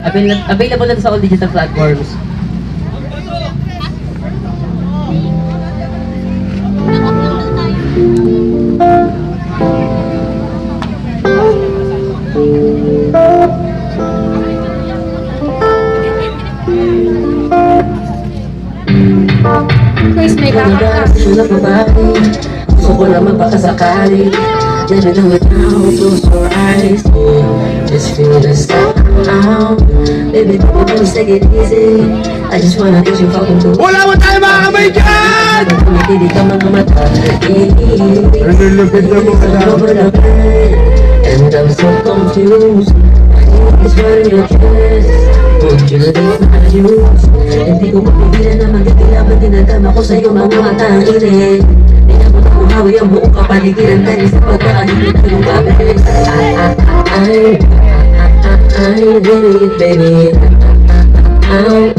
Avail- available na sa all digital platforms. Chris, may backup ka. Gusto na ko naman baka Let me know it now, close your eyes Just feel the sound Baby, baby, please take it easy I just wanna get you fucking to Wala mo tayo mga dyan! Tumitili ka mga mata Nalulupit na mo ka na. And I'm so confused It's running your chest Would you let me not use Hindi ko mapigilan na dinadama ko sa'yo mga init Hindi na mo nakuhawi ang buong kapaligiran Dahil sa ng babes I, I, I, I, I really it baby Ow,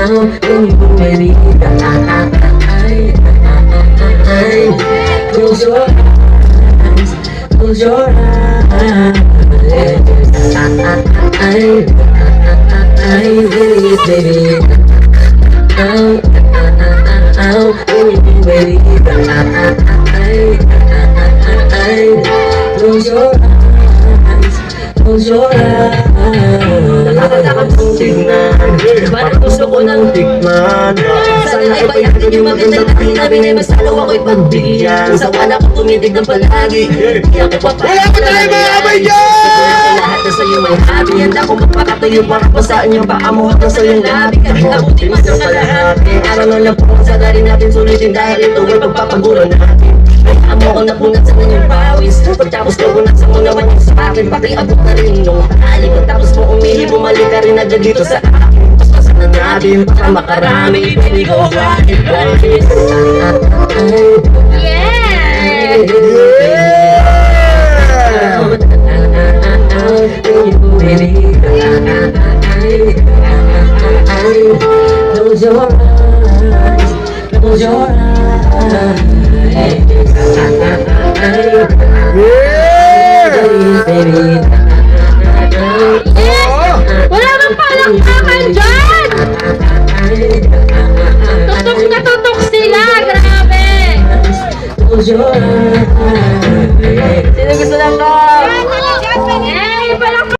ow, when you baby I, I, close your eyes, close your eyes. I, I, really is baby. Ow, close your eyes, close your eyes. Tignan, parang gusto ko nang Tikman. sana ay payakin yung magandang tingin namin ay mas lalo ako'y pagbigyan Sa wala ko tumitig ng palagi Hindi ako papayag Wala pa tayo mga kamay dyan! Lahat na sa'yo may habi Handa ko magpakatayo para pasaan yung paa mo Hanggang sa'yong labi Kahit abutin mo sa kalahati Araw na lang po salari natin sulitin Dahil ito ay pagpapagulo natin Ay amo ko na punasan ng iyong pawis. Pagtapos ko punasan mo naman yung sa akin Pakiabot na rin yung hali Pagtapos mo umihi Bumalik ka rin agad dito sa akin. Paspasan na natin Baka makarami Baby go rock it like this Yeah! Close your eyes, wala bang palakpakan dyan? Tutok na tutok sila! Grabe! Sino gusto lang doon?